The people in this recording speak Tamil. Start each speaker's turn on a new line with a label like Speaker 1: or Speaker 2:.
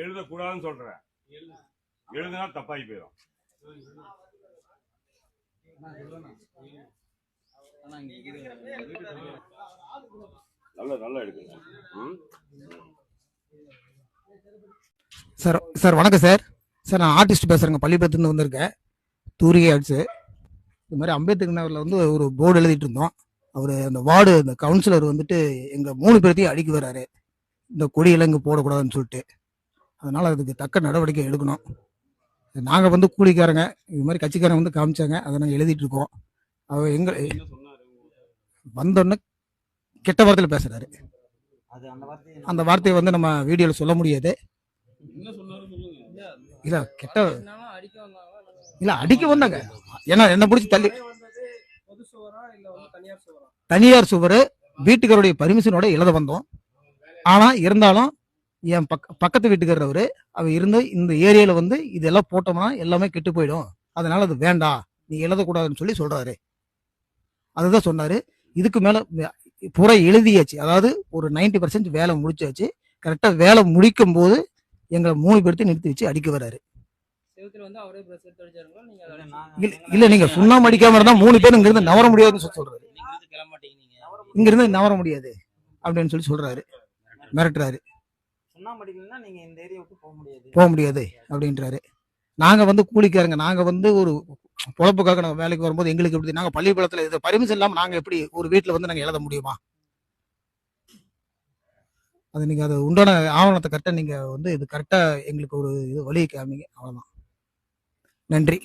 Speaker 1: எழுதக்கூடாதுன்னு சொல்றேன். எழுதுனா தப்பாகி போயிடும் நல்ல நல்லா எடுக்குங்க
Speaker 2: சார் சார் வணக்கம் சார். சார் நான் ஆர்டிஸ்ட் பேசுகிறேங்க பள்ளிப்பத்துலேருந்து வந்திருக்கேன். தூரிகை ஆர்ட்ஸு இது மாதிரி அம்பேத்கர் நகரில் வந்து ஒரு போர்டு எழுதிட்டு இருந்தோம். அவர் அந்த வார்டு அந்த கவுன்சிலர் வந்துட்டு எங்கள் மூணு பேர்த்தையும் அடிக்க வர்றாரு. இந்த கொடியெல்லாம் இங்கே போடக்கூடாதுன்னு சொல்லிட்டு. அதனால் அதுக்கு தக்க நடவடிக்கை எடுக்கணும். நாங்கள் வந்து கூலிக்காரங்க. இது மாதிரி கட்சிக்காரங்க வந்து காமிச்சாங்க. அதை நாங்கள் எழுதிட்டு இருக்கோம். அவர் எங்கள் வந்தோடனே கெட்ட வார்த்தையில் பேசுகிறாரு
Speaker 3: அது அந்த வார்த்தையை
Speaker 2: அந்த வார்த்தையை வந்து நம்ம வீடியோவில் சொல்ல முடியாது. இல்ல கெட்ட இல்ல அடிக்க வந்தாங்க. ஏன்னா என்ன பிடிச்சி தள்ளி தனியார் சுவர் வீட்டுக்காரருடைய பர்மிஷனோட எழுத வந்தோம். ஆனா இருந்தாலும் என் பக்க பக்கத்து வீட்டுக்காரர் அவரு அவர் இருந்து இந்த ஏரியால வந்து இதெல்லாம் போட்டோம்னா எல்லாமே கெட்டு போயிடும். அதனால அது வேண்டாம். நீ எழுதக்கூடாதுன்னு சொல்லி சொல்றாரு. அதுதான் சொன்னாரு. இதுக்கு மேல பூரா எழுதியாச்சு. அதாவது ஒரு 90% பர்சன்ட் வேலை முடிச்சாச்சு. கரெக்டா வேலை முடிக்கும் போது எங்களை மூணு பேர்த்தையும் நிறுத்தி வச்சு அடிக்க
Speaker 4: அதை
Speaker 3: இல்ல,
Speaker 2: நீங்க சுண்ணாம அடிக்காம இருந்தா மூணு பேரும் இங்க இருந்து நவர முடியாதுன்னு சொல்லி சொல்றாரு.
Speaker 4: நீங்க இருந்து கிளம்ப மாட்டீங்க நீங்க.
Speaker 2: இங்க இருந்து நவர முடியாது. அப்படின்னு சொல்லி சொல்றாரு. மிரட்டுறாரு.
Speaker 3: போக முடியாது.
Speaker 2: போக முடியாது அப்படின்றாரு. நாங்க வந்து கூலிக்காரங்க. நாங்க வந்து ஒரு பொழப்புக்காக நாங்க வேலைக்கு வரும்போது எங்களுக்கு எப்படி நாங்க பள்ளிக்கூடத்துல இது பர்மிஷன் இல்லாம நாங்க எப்படி ஒரு வீட்டுல வந்து நாங்க எழுத முடியுமா? அது நீங்க அது உண்டான ஆவணத்தை கரெக்டா நீங்க வந்து இது கரெக்டா எங்களுக்கு ஒரு இது வழி காமிங்க. அவ்வளவுதான். நன்றி.